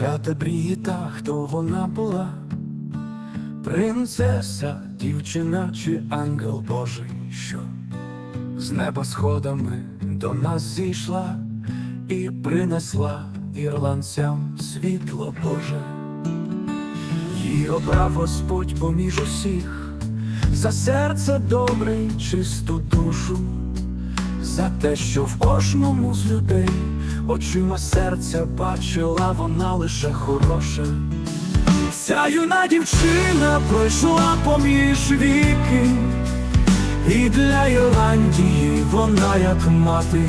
Свята бріта, хто вона була? Принцеса, дівчина чи ангел Божий, що з неба сходами до нас зійшла і принесла ірландцям світло Боже. Її обрав Господь поміж усіх, за серце добре чисту душу, за те, що в кожному з людей очима серця бачила вона лише хороше. Ця юна дівчина пройшла поміж віки, і для Ірландії вона як мати,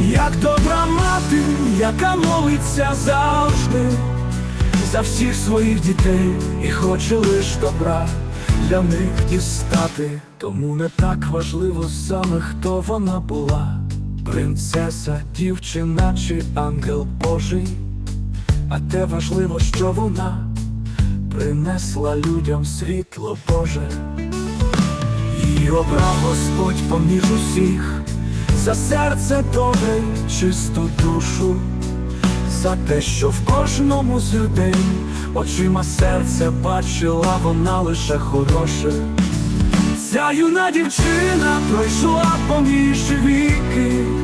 як добра мати, яка молиться завжди за всіх своїх дітей і хоче лиш добра для них дістати. Тому не так важливо саме, хто вона була, принцеса, дівчина чи ангел Божий. А те важливо, що вона принесла людям світло Боже. Її обрав Господь поміж усіх, за серце добре, чисту душу, за те, що в кожному з людей очима серця бачила вона лише хороше. Ця юна дівчина пройшла поміж віки.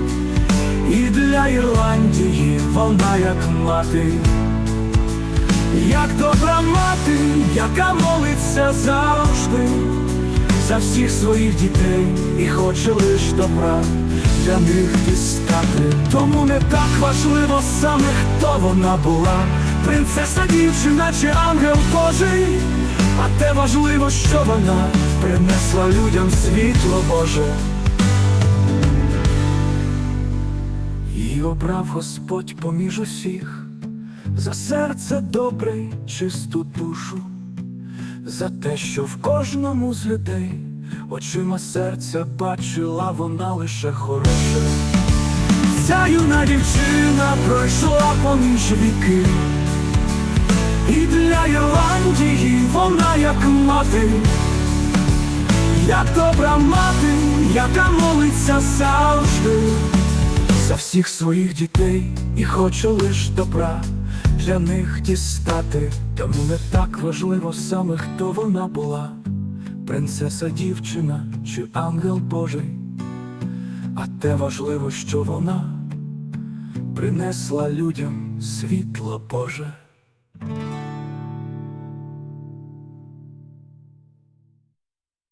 Ірландії вона як мати, як добра мати, яка молиться завжди за всіх своїх дітей і хоче лиш добра для них дістати. Тому не так важливо саме, хто вона була, принцеса, дівчина чи ангел Божий, а те важливо, що вона принесла людям світло Боже. Обрав Господь поміж усіх, за серце добре чисту душу, за те, що в кожному з людей очима серця бачила вона лише хороше. Ця юна дівчина пройшла поміж віки, і для Ірландії вона як мати, як добра мати, яка молиться завжди за всіх своїх дітей і хочу лиш добра для них дістати. Тому не так важливо саме, хто вона була, принцеса, дівчина чи ангел Божий, а те важливо, що вона принесла людям світло Боже.